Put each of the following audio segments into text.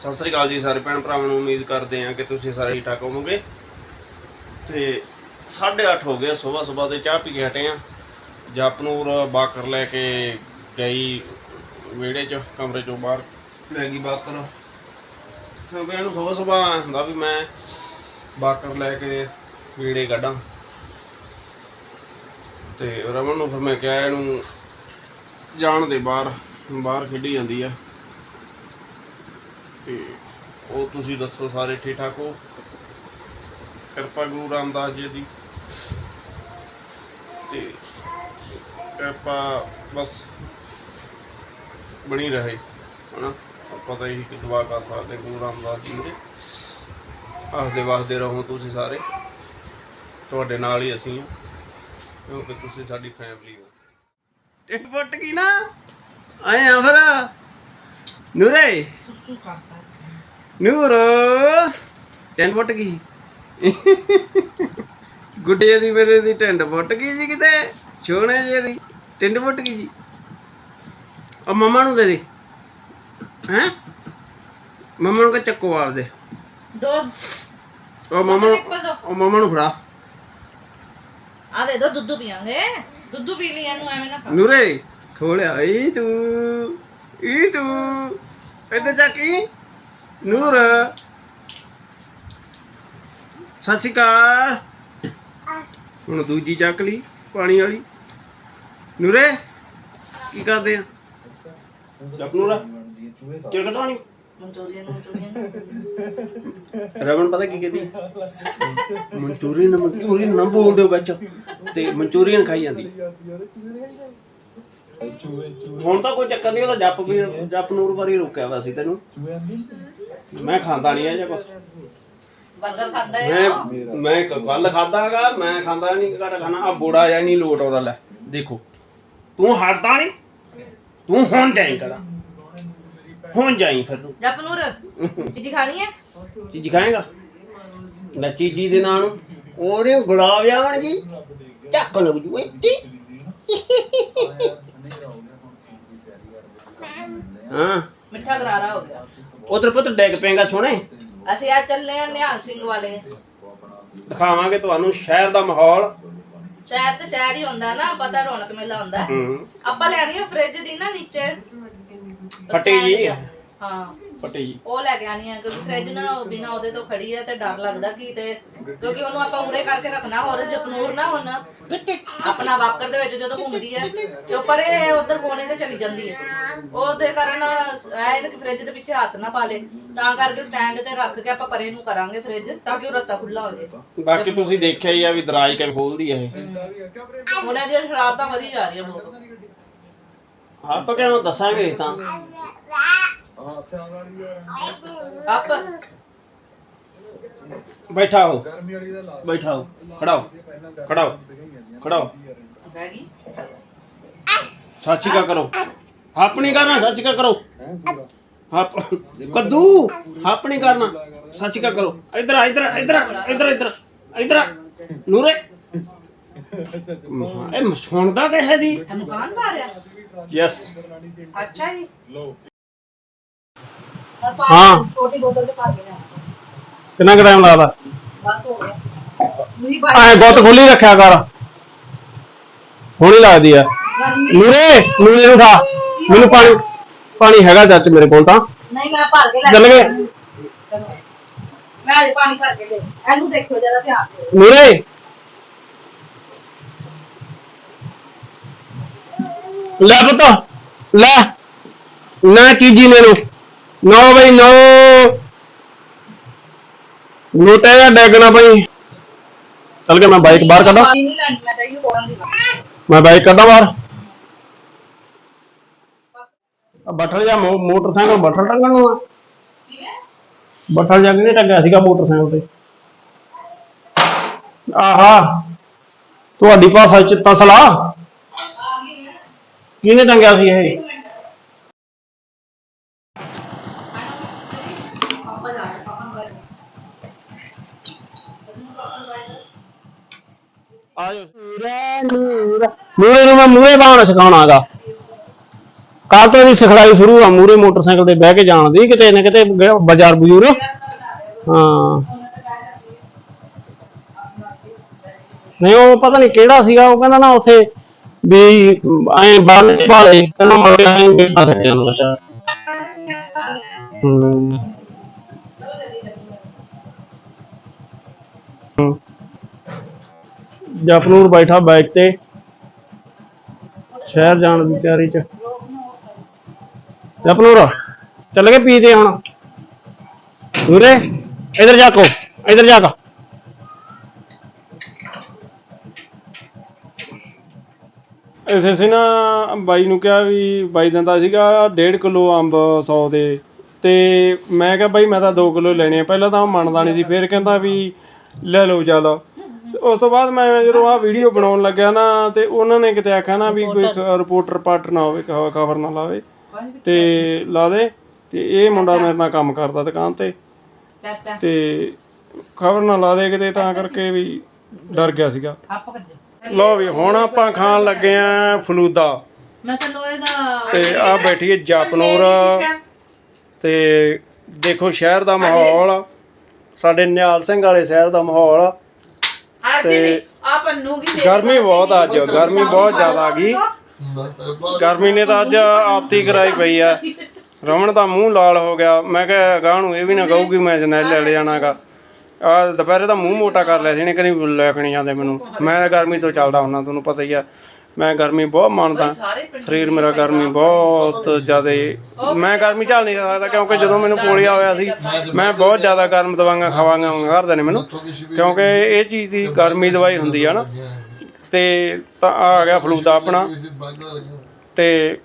ਸਤਿ ਸ੍ਰੀ ਅਕਾਲ ਜੀ ਸਾਰੇ ਭੈਣ ਭਰਾਵਾਂ ਨੂੰ, ਉਮੀਦ ਕਰਦੇ ਹਾਂ ਕਿ ਤੁਸੀਂ ਸਾਰੇ ਠੀਕ ਠਾਕ ਹੋਵੋਗੇ। ਤੇ 8:30 ਹੋ ਗਏ ਸਵੇਰ ਸਵੇਰ ਦੇ ਚਾਹ ਪੀ ਕੇ ਹਟੇ ਆ ਜਪਨੂਰ ਬਾਕਰ ਲੈ ਕੇ ਗਈ ਵਿਹੜੇ 'ਚ, ਕਮਰੇ 'ਚੋਂ ਬਾਹਰ। ਲੈ ਗਈ ਬਾਕਰ। ਕਿਉਂਕਿ ਇਹਨੂੰ ਸਵੇਰ ਸਵੇਰ ਹੁੰਦਾ ਵੀ ਮੈਂ ਬਾਕਰ ਲੈ ਕੇ ਵਿਹੜੇ ਕੱਢਾਂ। ਤੇ ਰਮਨ ਨੂੰ ਫਿਰ ਮੈਂ ਕਿਹਾ ਇਹਨੂੰ ਜਾਣ ਦੇ ਬਾਹਰ ਬਾਹਰ ਖੇਡੀ ਜਾਂਦੀ ਆ। ਤੇ ਉਹ ਤੁਸੀਂ ਦੱਸੋ ਸਾਰੇ ਠੀਕ ਠਾਕ ਹੋ? ਕਿਰਪਾ ਗੁਰੂ ਰਾਮਦਾਸ ਜੀ ਦੀ। ਤੇ ਕਿਰਪਾ ਬਸ ਬਣੀ ਰਹੇ, ਹਨਾ? ਪਤਾ ਹੀ ਕਿ ਦੁਆ ਕਰ ਸਕਦੇ ਗੁਰੂ ਰਾਮਦਾਸ ਜੀ ਦੇ। ਹੱਸਦੇ ਵਸਦੇ ਰਹੋ ਤੁਸੀਂ ਸਾਰੇ। ਤੁਹਾਡੇ ਨਾਲ ਹੀ ਅਸੀਂ ਕਿਉਂਕਿ ਤੁਸੀਂ ਸਾਡੀ ਫੈਮਿਲੀ ਹੋ। ਟਿਕ ਫੁੱਟ ਗਈ ਨਾ? ਆਏ ਆ ਫਿਰ। ਨੂਰੇ। ਨੂਰ ਟੈਂਟ ਫੁੱਟ ਗਈ। ਗੁੱਡੇ ਦੀ ਮੇਰੇ ਦੀ ਟੈਂਟ ਫੁੱਟ ਗਈ ਜੀ ਕਿਤੇ ਛੋਣੇ ਜੇ ਦੀ ਟੈਂਟ ਫੁੱਟ ਗਈ ਜੀ। ਆ ਮਮਾ ਨੂੰ ਦੇ ਦੇ ਹੈ? ਮਮਾ ਨੂੰ ਕਹ ਚੱਕੋ ਆਪਦੇ ਦੋ। ਉਹ ਮਮਾ ਨੂੰ ਉਹ ਮਮਾ ਨੂੰ ਫੜਾ। ਆ ਦੇ ਦੋ ਦੁੱਧ ਪੀਾਂਗੇ ਦੁੱਧ ਪੀ ਲਈ ਇਹਨੂੰ ਐਵੇਂ ਨਾ ਨੂਰੇ ਥੋੜਿਆ ਈ ਤੂੰ ਈ ਤੂੰ। ਇੱਥੇ ਚੱਕੀ ਨੂਰ। ਸਤਿ ਸ਼੍ਰੀ ਅਕਾਲ। ਹੁਣ ਦੂਜੀ ਚੱਕ ਲਈ ਪਾਣੀ ਵਾਲੀ। ਨੂਰੇ ਕੀ ਕਰਦੇ ਆ? ਜਪ ਨੂਰਾ। ਚਿਰ ਕਟਾਣੀ ਰਮਨ ਪਤਾ ਕੀ ਕਹਿੰਦੀ? ਮਨਚੂਰੀਅਨ ਮਨਚੂਰੀਅਨ ਨਾ ਬੋਲ ਦਿਓ ਵਿੱਚ। ਤੇ ਮਨਚੂਰੀਅਨ ਖਾਈ ਜਾਂਦੀ। ਹੁਣ ਤਾਂ ਕੋਈ ਚੱਕਰ ਨਹੀਂ ਉਹਦਾ ਜੱਪ ਵੀ ਜੱਪ ਨੂਰ ਵਾਰੀ ਰੁਕਿਆ ਵਾ ਸੀ ਤੈਨੂੰ। ਮੈਂ ਖਾਂਦਾ ਨਹੀਂ ਇਹ ਜਾਂ ਕੁਛ। ਮੈਂ ਮੈਂ ਕੱਲ ਖਾਦਾਗਾ ਮੈਂ ਖਾਂਦਾ ਨਹੀਂ ਘਰ ਖਾਣਾ। ਆ ਬੋੜਾ ਜਾਂ ਨਹੀਂ ਲੋਟ ਆਉਂਦਾ ਲੈ ਦੇਖੋ। ਤੂੰ ਹਟਦਾ ਨਹੀਂ ਤੂੰ ਹੁਣ ਜਾਈ ਕਰਾ। ਹੁਣ ਜਾਈ ਫਿਰ ਤੂੰ। ਜਪਨੂਰ ਚੀਜ਼ੀ ਖਾਣੀ ਹੈ ਚੀਜ਼ ਖਾਏਗਾ? ਨਾ ਚੀਜੀ ਦੇ ਨਾਲ ਉਹਦੇ ਗੁਲਾਬ ਜਾਣ ਜੀ ਚੱਕ ਲੱਗ ਜੂ ਇੱਥੇ ਹਾਂ। ਮਿੱਠਾ ਕਰਾਰਾ ਹੋ ਗਿਆ। ਉਧਰ ਪੁੱਤ ਡੈਗ ਪੇਗਾ ਸੋਹਣੇ। ਅਸੀਂ ਆ ਚੱਲੇ ਆ ਨਿਹਾਲ ਸਿੰਘ ਵਾਲੇ। ਦਿਖਾਵਾਂਗੇ ਤੁਹਾਨੂੰ ਸ਼ਹਿਰ ਦਾ ਮਾਹੌਲ। ਸ਼ਹਿਰ ਤੇ ਸ਼ਹਿਰ ਹੀ ਹੁੰਦਾ ਨਾ ਪਤਾ ਰੌਣਕ ਮੇਲਾ ਹੁੰਦਾ। ਹੂੰ। ਆਪਾਂ ਲੈਣੀ ਆ ਫ੍ਰਿਜ ਦੀ ਨਾ ਨੀਚੇ। ਫਟੀ ਜੀ। ਹਾਂ। ਜੀ ਉਹ ਲੈ ਕੇ ਆਣੀ ਆ ਕਿਉਂਕਿ ਫ੍ਰਿਜ ਨਾ ਬਿਨਾ ਉਹਦੇ ਤੋਂ ਖੜੀ ਆ ਤੇ ਡਰ ਲੱਗਦਾ ਕਿ ਤੇ ਕਿਉਂਕਿ ਉਹਨੂੰ ਆਪਾਂ ਉਰੇ ਕਰਕੇ ਰੱਖਣਾ ਹੋਰ ਜਪਨੂਰ ਨਾ ਹੁਣ। ਆਪਣਾ ਵਾਕਰ ਦੇ ਵਿੱਚ ਜਦੋਂ ਘੁੰਮਦੀ ਹੈ ਤੇ ਉੱਪਰ ਇਹ ਉਧਰ ਕੋਨੇ ਤੇ ਚਲੀ ਜਾਂਦੀ ਹੈ ਉਹਦੇ ਕਾਰਨ ਐ ਕਿ ਫ੍ਰਿਜ ਦੇ ਪਿੱਛੇ ਹੱਥ ਨਾ ਪਾ ਲੇ ਤਾਂ ਕਰਕੇ ਸਟੈਂਡ ਤੇ ਰੱਖ ਕੇ ਆਪਾਂ ਪਰੇ ਨੂੰ ਕਰਾਂਗੇ ਫ੍ਰਿਜ ਤਾਂ ਕਿ ਉਹ ਰਸਤਾ ਖੁੱਲਾ ਹੋ ਜਾਏ ਬਾਕੀ ਤੁਸੀਂ ਦੇਖਿਆ ਹੀ ਆ ਵੀ ਦਰਾਜ ਕਿਵੇਂ ਖੋਲਦੀ ਆ ਇਹ। ਉਹਨਾਂ ਦੀਆਂ ਸ਼ਰਾਰਤਾਂ ਵਧੀ ਜਾ ਰਹੀਆਂ ਬਹੁਤ। ਆਪਾਂ ਕਿਉਂ ਦੱਸਾਂਗੇ ਤਾਂ। ਆਪ ਬੈਠਾ ਹੋ ਬੈਠਾ ਹੋ ਖੜਾ ਹੋ ਖੜਾ ਹੋ ਖੜਾ ਹੋ ਬਹਿ ਗਈ ਸੱਚੀ ਕਾ ਕਰੋ ਆਪਣੀ ਕਰਨਾ ਸੱਚ ਕਾ ਕਰੋ। ਹਪ ਕੱਦੂ ਆਪਣੀ ਕਰਨਾ। ਸੱਚ ਕਾ ਕਰੋ। ਇਧਰ ਆ ਇਧਰ ਇਧਰ ਇਧਰ ਇਧਰ ਇਧਰ ਨੂਰੇ। ਇਹ ਸੁਣਦਾ ਕਿ ਹੈ ਦੀ? ਤੁਹਾਨੂੰ ਕਾਨ ਪਾ ਰਿਹਾ ਯੈਸ ਅੱਛਾ ਜੀ। ਹਾਂ। ਛੋਟੀ ਬੋਤਲ ਤੇ ਭਰ ਕੇ ਕਿੰਨਾ ਟਾਈਮ ਲੱਗਦਾ ਬਸ ਹੋ ਗਿਆ। ਮੇਰੀ ਐ ਬਾਈ ਗੁੱਤ ਖੁੱਲੀ ਰੱਖਿਆ ਕਰ। ਹੋਣੀ ਲੱਗਦੀ ਆ। ਨੂਰੇ ਨੂਰੇ ਨੂੰ ਉਠਾ। ਮੈਨੂੰ ਪਾਣੀ ਪਾਣੀ ਹੈਗਾ ਚਾਚ ਮੇਰੇ ਕੋਲ ਤਾਂ। ਨਹੀਂ ਮੈਂ ਭਰ ਕੇ ਲੈ ਚੱਲ ਗਏ। ਮੈਂ ਅਜੇ ਪਾਣੀ ਭਰ ਕੇ ਦੇ ਇਹਨੂੰ ਦੇਖੋ ਜਰਾ ਧਿਆਨ ਦਿਓ। ਨੂਰੇ। ਲੈ ਪੁੱਤ ਲੈ। ਨਾ ਚੀਜੀ ਮੈਨੂੰ ਨੋ। ਬਈ ਨੋ। ਨੋਟੇ ਦਾ ਡੈਗਣਾ ਬਈ। ਚੱਲ ਕੇ ਮੈਂ ਬਾਈਕ ਬਾਹਰ ਕੱਢਾਂ। ਪਾਣੀ ਨਹੀਂ ਲੈਣੀ ਮੈਂ ਤਾਂ ਇਹ ਹੋਰਾਂ ਦੀ ਮੈਂ ਬਾਈਕ ਕੱਢਾਂ ਬਾਹਰ। ਬੱਠਲ ਜਾਂ ਮੋਟਰਸਾਈਕਲ ਬੱਠਲ ਟੰਗਣ ਨੂੰ ਬੱਠਲ ਜਾਂ ਨਹੀਂ ਟੰਗਿਆ ਸੀਗਾ ਮੋਟਰਸਾਈਕਲ ਤੇ? ਆਹਾ ਤੁਹਾਡੀ ਭਾਸ਼ਾ ਚ ਤਸਲਾ ਕਿਹਨੇ ਟੰਗਿਆ ਸੀ ਇਹ? ਆਜੋ। ਨੂਰੇ। ਨੂੰ ਮੈਂ ਮੂਹਰੇ ਬਾਣ ਸਿਖਾਉਣਾਗਾ। ਕੱਲ ਤੋਂ ਇਹਦੀ ਸਿਖਲਾਈ ਸ਼ੁਰੂ ਆ ਮੂਰੇ ਮੋਟਰਸਾਈਕਲ ਤੇ ਬਹਿ ਕੇ ਜਾਣ ਦੀ ਕਿਤੇ ਨਾ ਕਿਤੇ ਬਾਜ਼ਾਰ ਬਜ਼ੂਰ ਹਾਂ। ਨਹੀਂ ਉਹ ਪਤਾ ਨਹੀਂ ਕਿਹੜਾ ਸੀਗਾ ਉਹ ਕਹਿੰਦਾ ਨਾ ਉੱਥੇ ਵੀ ਐ ਬਾਲ ਭਾਲੇ ਕਹਿੰਦਾ ਮਰੇ ਐ ਬੇਟਾ ਹੂੰ। ਹੂੰ। ਜਪਨੂਰ ਬੈਠਾ ਬਾਈਕ ਤੇ। ਸ਼ਹਿਰ ਜਾਣ ਦੀ ਤਿਆਰੀ ਚ। ਜਪਨੂਰ ਚੱਲ ਗਏ ਪੀਤੇ ਹੁਣ। ਦੂਰੇ, ਇਧਰ ਜਾ ਕੋ ਇਧਰ ਜਾ ਕੋ ਇਸੇ ਸੀ ਨਾ ਬਾਈ ਨੂੰ ਕਿਹਾ ਵੀ ਬਾਈ ਦਿੰਦਾ ਸੀਗਾ 1.5 ਕਿਲੋ ਅੰਬ 100 ਦੇ। ਤੇ ਮੈਂ ਕਿਹਾ ਬਾਈ ਮੈਂ ਤਾਂ 2 ਕਿਲੋ ਲੈਣੇ ਆ, ਪਹਿਲਾਂ ਤਾਂ ਉਹ ਮੰਨਦਾ ਨਹੀਂ ਸੀ, ਫਿਰ ਕਹਿੰਦਾ ਵੀ ਲੈ ਲਓ ਚੱਲ। ਉਸ ਤੋਂ ਬਾਅਦ ਮੈਂ ਜਦੋਂ ਆਹ ਵੀਡੀਓ ਬਣਾਉਣ ਲੱਗਿਆ ਨਾ ਤੇ ਉਹਨਾਂ ਨੇ ਕਿਤੇ ਆਖਿਆ ਨਾ ਵੀ ਕੋਈ ਰਿਪੋਰਟਰ ਪਾਟਰ ਨਾ ਹੋਵੇ ਖਬਰ ਨਾ ਲਾਵੇ। ਤੇ ਲਾ ਦੇ ਤੇ ਇਹ ਮੁੰਡਾ ਮੇਰੇ ਨਾਲ ਕੰਮ ਕਰਦਾ ਦੁਕਾਨ ਤੇ। ਚਾਚਾ। ਤੇ ਖਬਰ ਨਾ ਲਾ ਦੇ ਕਿਤੇ ਤਾਂ ਕਰਕੇ ਵੀ ਡਰ ਗਿਆ ਸੀਗਾ। ਲਓ ਵੀ ਹੁਣ ਆਪਾਂ ਖਾਣ ਲੱਗੇ ਆ ਫਲੂਦਾ। ਮੈਂ ਤਾਂ ਲੋਹੇ ਦਾ ਤੇ ਆ ਬੈਠੀ ਹੈ ਜਪਨੂਰ ਤੇ ਦੇਖੋ ਸ਼ਹਿਰ ਦਾ ਮਾਹੌਲ। ਸਾਡੇ ਨਿਹਾਲ ਸਿੰਘ ਵਾਲੇ ਸ਼ਹਿਰ ਦਾ ਮਾਹੌਲ। ਤੇ ਆ ਪੰਨੂ ਕੀ ਦੇ ਗਰਮੀ ਬਹੁਤ ਆ ਅੱਜ ਗਰਮੀ ਬਹੁਤ ਜ਼ਿਆਦਾ ਆ ਗਈ। ਗਰਮੀ ਨੇ ਤਾਂ ਅੱਜ ਆਪਤੀ ਕਰਾਈ ਪਈ ਆ। ਰਮਣ ਦਾ ਮੂੰਹ ਲਾਲ ਹੋ ਗਿਆ। ਮੈਂ ਕਿਹਾ ਗਾਹ ਨੂੰ ਇਹ ਵੀ ਨਾ ਕਹੂਗੀ ਮੈਂ ਜਨੈਲ ਲੈ ਲੈ ਜਾਣਾਗਾ ਆ ਦੁਪਹਿਰੇ ਤਾਂ ਮੂੰਹ ਮੋਟਾ ਕਰ ਲਿਆ ਸੀ ਨੇ ਕਦੀ ਲੈ ਕੇ ਨਹੀਂ ਜਾਂਦੇ ਮੈਨੂੰ। ਮੈਂ ਗਰਮੀ ਤੋਂ ਚੱਲਦਾ ਹੁੰਦਾ ਤੁਹਾਨੂੰ ਪਤਾ ਹੀ ਆ। ਮੈਂ ਗਰਮੀ ਬਹੁਤ ਮੰਨਦਾ। ਸਰੀਰ ਮੇਰਾ ਗਰਮੀ ਬਹੁਤ ਜ਼ਿਆਦਾ ਮੈਂ ਗਰਮੀ ਝੱਲ ਨਹੀਂ ਸਕਦਾ ਕਿਉਂਕਿ ਜਦੋਂ ਮੈਨੂੰ ਪੋਲੀਆ ਹੋਇਆ ਸੀ ਮੈਂ ਬਹੁਤ ਜ਼ਿਆਦਾ ਗਰਮ ਦਵਾਈਆਂ ਖਵਾਈਆਂ ਘਰਦੇ ਨੇ ਮੈਨੂੰ ਕਿਉਂਕਿ ਇਹ ਚੀਜ਼ ਦੀ ਗਰਮੀ ਦਵਾਈ ਹੁੰਦੀ ਆ ਨਾ। ਤੇ ਤਾਂ ਆ ਗਿਆ ਫਲੂਦਾ ਆਪਣਾ। ਤੇ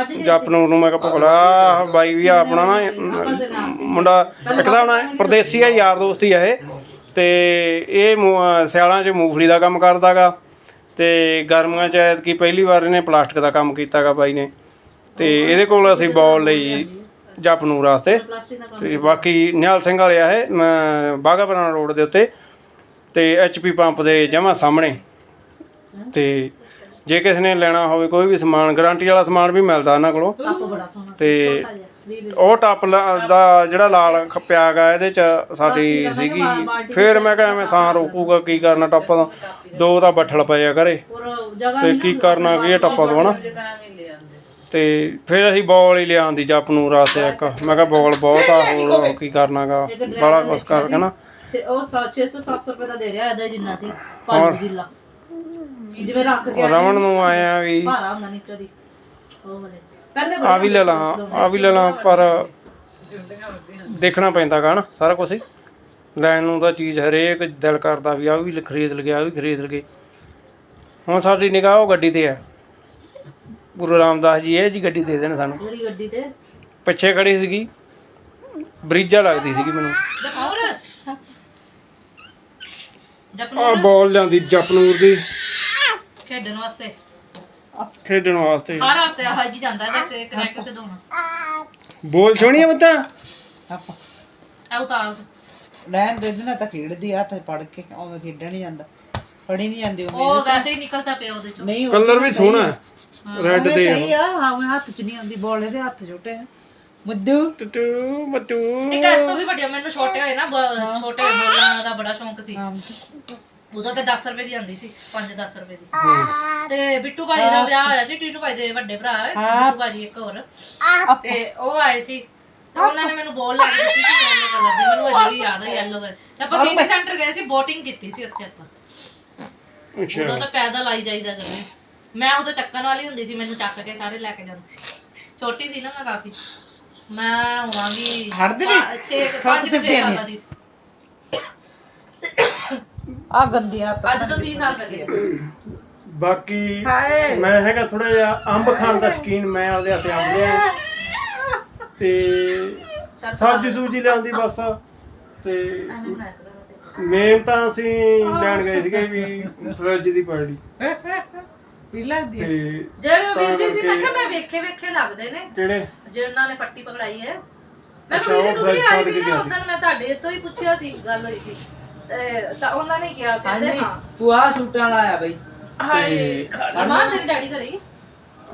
ਅੱਜ ਜਪਨੂਰ ਨੂੰ ਮੈਂ ਕਿਹਾ ਭੁਗਲਾ ਬਾਈ ਵੀ ਆ ਆਪਣਾ ਨਾ ਮੁੰਡਾ ਇੱਕ ਹਿਸਾਬ ਨਾਲ ਪਰਦੇਸੀ ਆ ਯਾਰ ਦੋਸਤੀ ਆ ਇਹ। ਤੇ ਇਹ ਮੂ- ਸਿਆਲਾਂ 'ਚ ਮੂੰਗਫਲੀ ਦਾ ਕੰਮ ਕਰਦਾਗਾ। ਤੇ ਗਰਮੀਆਂ 'ਚ ਐਤਕੀ ਪਹਿਲੀ ਵਾਰ ਇਹਨੇ ਪਲਾਸਟਿਕ ਦਾ ਕੰਮ ਕੀਤਾਗਾ ਬਾਈ ਨੇ। ਤੇ ਇਹਦੇ ਕੋਲ ਅਸੀਂ ਬਾਲ ਲਈ ਵਾਸਤੇ ਪਲਾਸਟਿਕ ਦਾ ਕੰਮ ਤੇ ਬਾਕੀ ਨਿਹਾਲ ਸਿੰਘ ਵਾਲੇ ਆ ਇਹ ਬਾਗਾ ਪੁਰਾਣਾ ਰੋਡ ਦੇ ਉੱਤੇ। ਤੇ ਐਚਪੀ ਪੰਪ ਦੇ ਜਮਾ ਸਾਹਮਣੇ। ਤੇ ਜੇ ਕਿਸੇ ਨੇ ਲੈਣਾ ਹੋਵੇ ਕੋਈ ਵੀ ਸਮਾਨ ਗਾਰੰਟੀ ਵਾਲਾ ਸਮਾਨ ਵੀ ਮਿਲਦਾ ਇਹਨਾਂ ਕੋਲੋਂ। ਤੇ ਉਹ ਟੱਪ ਲ- ਦਾ ਜਿਹੜਾ ਲਾਲ ਖੱਪਿਆ ਗਾ ਇਹਦੇ ਚ ਸਾਡੀ ਸੀਗੀ। ਫਿਰ ਮੈਂ ਕਿਹਾ ਐਵੇਂ ਥਾਂ ਰੋਕੂਗਾ ਕੀ ਕਰਨਾ ਟੱਪ ਤੋਂ ਦੋ ਤਾਂ ਬੱਠਲ ਪਏ ਆ ਘਰੇ। ਹੋਰ ਜਗ੍ਹਾ ਤੇ ਕੀ ਕਰਨਾ ਕੀ ਇਹ ਟੱਪਾ ਤੋਂ ਹਨਾ? ਤਾਂ ਫਿਰ ਅਸੀਂ ਬੋਲ ਹੀ ਲਿਆਂਦੀ ਜਪ ਨੂੰ ਰਾਤੇ ਇੱਕ ਮੈਂ ਕਿਹਾ ਬੋਲ ਬਹੁਤ ਆ ਹੋਰ ਕੀ ਕਰਨਾਗਾ? ਬੜਾ ਕੁਛ ਕਰਕੇ ਨਾ। ਛੇ- ਉਹ 600 700 ਰੁਪਏ ਦਾ ਦੇ ਰਿਹਾ ਇਹਦਾ ਜਿੰਨਾ ਸੀ ਪੰਜ ਜ਼ਿਲ੍ਹਾ ਜਿਵੇਂ ਰੱਖ ਕੇ ਰਮਨ ਨੂੰ ਆਏ ਆ ਵੀ ਭਾਰਾ ਹੁੰਦਾ ਨੀਚੇ ਦੀ। ਉਹ ਵਾਲੇ। ਆ ਵੀ ਲੈ ਲਾਂ ਆ ਵੀ ਲੈ ਲਾਂ ਪਰ ਦੇਖਣਾ ਪੈਂਦਾ ਗਾ ਨਾ ਸਾਰਾ ਕੁਝ ਲੈਣ ਨੂੰ ਤਾਂ ਚੀਜ਼ ਹਰੇਕ ਦਿਲ ਕਰਦਾ ਵੀ ਆ ਵੀ ਖਰੀਦ ਲਗੇ ਆ ਵੀ ਖਰੀਦ ਲਗੇ ਹੁਣ ਸਾਡੀ ਨਿਗਾਹ ਉਹ ਗੱਡੀ ਤੇ ਹੈ। ਗੁਰੂ ਰਾਮਦਾਸ ਜੀ ਇਹ ਜੀ ਗੱਡੀ ਦੇ ਦੇਣ ਸਾਨੂੰ। ਜਿਹੜੀ ਗੱਡੀ ਤੇ? ਪਿੱਛੇ ਖੜੀ ਸੀਗੀ। ਬਰੀਜਾ ਲੱਗਦੀ ਸੀਗੀ ਮੈਨੂੰ। ਜਪਨੂਰ? ਜਪਨੂਰ? ਆ ਬਾਲ ਲਿਆਂਦੀ ਜਪਨੂਰ ਦੀ। ਖੇਡਣ ਵਾਸਤੇ। ਖੇਡਣ ਵਾਸਤੇ। ਹਰ ਹਫ਼ਤੇ ਆ ਜੀ ਜਾਂਦਾ ਇਹਦਾ ਤੇ ਕਨੈਕਟ ਤੇ ਦੋਣਾ ਬੋਲ ਛੋਣੀ ਆ ਬੱਤਾ ਆਪਾਂ ਆ ਉਤਾਰ ਲੈਣ ਦੇ ਦੇਣਾ ਤਾਂ ਖੇਡਦੀ ਆ ਹੱਥ ਪੜ ਕੇ ਉਵੇਂ ਖੇਡਣ ਨਹੀਂ ਜਾਂਦਾ। ਫੜੀ ਨਹੀਂ ਜਾਂਦੀ ਉਵੇਂ ਉਹ ਵੈਸੇ ਹੀ ਨਿਕਲਦਾ ਪਿਆ ਉਹਦੇ ਚੋਂ। ਨਹੀਂ ਉਹ ਕਲਰ ਵੀ ਸੋਹਣਾ ਹੈ ਰੈੱਡ ਤੇ ਆ ਸਹੀ ਆ ਹਾਂ ਉਹ ਹੱਥ ਚ ਨਹੀਂ ਆਉਂਦੀ ਬੋਲ ਇਹਦੇ ਹੱਥ ਛੋਟੇ ਆ। ਮੁੱਦੂ। ਟੂ ਮਤੂ ਇੱਕ ਇਸ ਤੋਂ ਵੀ ਵੱਡੀਆਂ ਮੈਨੂੰ ਛੋਟੇ ਹੋਏ ਨਾ ਬ- ਛੋਟੇ ਬੋਲਾਂ ਦਾ ਬੜਾ ਸ਼ੌਂਕ ਸੀ। ਹਾਂ। ਉਦੋਂ ਤੇ 10 ਰੁਪਏ ਦੀ ਆਂਦੀ ਸੀ 5-10 ਰੁਪਏ ਦੀ। ਤੇ ਬਿੱਟੂ ਭਾਜੀ ਦਾ ਵਿਆਹ ਹੋਇਆ ਸੀ ਟੀਟੂ ਭਾਜੀ ਦੇ ਵੱਡੇ ਭਰਾ ਹੈ ਬਿੱਟੂ ਭਾਜੀ ਇੱਕ ਹੋਰ। ਤੇ ਉਹ ਆਏ ਸੀ ਤੇ ਉਹਨਾਂ ਨੇ ਮੈਨੂੰ ਬੋਲ ਲੈ ਕੇ ਦਿੱਤੀ ਸੀ ਯੈਲੋ ਕਲਰ ਦੀ। ਮੈਨੂੰ ਅਜੇ ਵੀ ਯਾਦ ਹੈ ਯੈਲੋ ਕਲਰ ਤੇ ਆਪਾਂ ਸਿਟੀ ਸੈਂਟਰ ਗਏ ਸੀ ਬੋਟਿੰਗ ਕੀਤੀ ਸੀ ਉੱਥੇ ਆਪਾਂ। ਅੱਛਾ। ਉਦੋਂ ਤਾਂ ਪੈਦਲ ਆਈ ਜਾਈਦਾ ਜਰੂਰ ਮੈਂ ਉਦੋਂ ਚੱਕਣ ਵਾਲੀ ਹੁੰਦੀ ਸੀ ਮੈਨੂੰ ਚੱਕ ਕੇ ਸਾਰੇ ਲੈ ਕੇ ਜਾਂਦੇ ਸੀ। ਛੋਟੀ ਸੀ ਨਾ ਮੈਂ ਕਾਫੀ। ਮੈਂ ਹੋਵਾਂਗੀ ਹੜਦੇ ਨੀ? 6 5 6 ਸਾਲਾਂ ਦੀ। ਆ ਗੰਦੀਆਂ ਹੱਥ ਅੱਜ ਤੋਂ 30 ਸਾਲ ਪਹਿਲੇ। ਬਾਕੀ ਹਾਏ। ਮੈਂ ਹੈਗਾ ਥੋੜਾ ਜਿਹਾ ਅੰਬ ਖਾਣ ਦਾ ਸ਼ਕੀਨ ਮੈਂ ਆਪਦੇ ਹੱਥੇ ਅੰਬ ਲਿਆ ਤੇ ਸਬਜ਼ੀ ਸੂਜੀ ਲਿਆਂਦੀ ਬਸ। ਤੇ ਐਵੇਂ ਬਣਾਇਆ ਕਰੋ ਵੈਸੇ। ਮੇਨ ਤਾਂ ਅਸੀਂ ਲੈਣ ਗਏ ਸੀਗੇ ਵੀ ਫਰਿੱਜ ਦੀ ਪਾਰਟੀ ਪੀ ਲੱਗਦੀ ਆ। ਤੇ ਜਿਹੜੇ ਵੀਰ ਜੀ ਸੀ ਮੈਂ ਕਿਹਾ ਮੈਂ ਵੇਖੇ ਵੇਖੇ ਲੱਗਦੇ ਨੇ। ਕਿਹੜੇ? ਜਿਨ੍ਹਾਂ ਨੇ ਫੱਟੀ ਪਕੜਾਈ ਹੈ। ਮੈਂ ਅੱਛਾ, ਕਿਹਾ ਵੀਰ ਉਹ ਜੀ ਤੁਸੀਂ ਆਏ ਸੀ ਨਾ। ਉਦੋਂ ਮੈਂ ਤੁਹਾਡੇ ਤੋਂ ਹੀ ਪੁੱਛਿਆ ਸੀ ਗੱਲ ਹੋਈ ਸੀ। ਤੇ ਤਾਂ ਉਹਨਾਂ ਨੇ ਕਿਹਾ ਕਹਿੰਦੇ ਹਾਂ। ਤੂੰ ਆ ਸੂਟਾਂ ਵਾਲਾ ਆਇਆ ਬਈ। ਤੇ ਅਮਾਨ ਤੇਰੇ ਡੈਡੀ ਘਰੇ ਹੀ?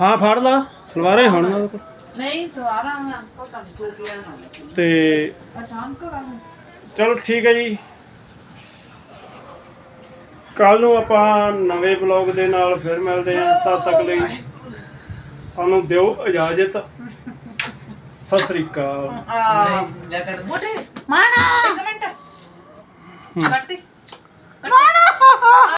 ਹਾਂ ਫੜ ਲਾ। ਸਲਵਾਰੇ ਹੁਣ ਉਹਦੇ ਕੋਲ। ਨਹੀਂ ਸਵਾਰਾ ਮੈਂ ਪਤਾ ਨਹੀਂ ਸੋ। ਗਿਆ ਨਾ ਤੇ ਸ਼ਾਮ ਕਰਾਂਗੇ ਚਲੋ ਠੀਕ ਹੈ ਜੀ। ਕੱਲ ਨੂੰ ਆਪਾਂ ਨਵੇਂ ਬਲੌਗ ਦੇ ਨਾਲ ਫਿਰ ਮਿਲਦੇ ਹਾਂ। ਤਦ ਤੱਕ ਲਈ ਸਾਨੂੰ ਦਿਓ ਇਜਾਜ਼ਤ। ਸਤਿ ਸ੍ਰੀ ਅਕਾਲ। ਆ ਲੈ ਕੱਢ। ਮੋਟੇ ਮਾਣਾ ਇੱਕ ਮਿੰਟ। ਕੱਟ ਦੇ। ਕੱਟ ਦੇ।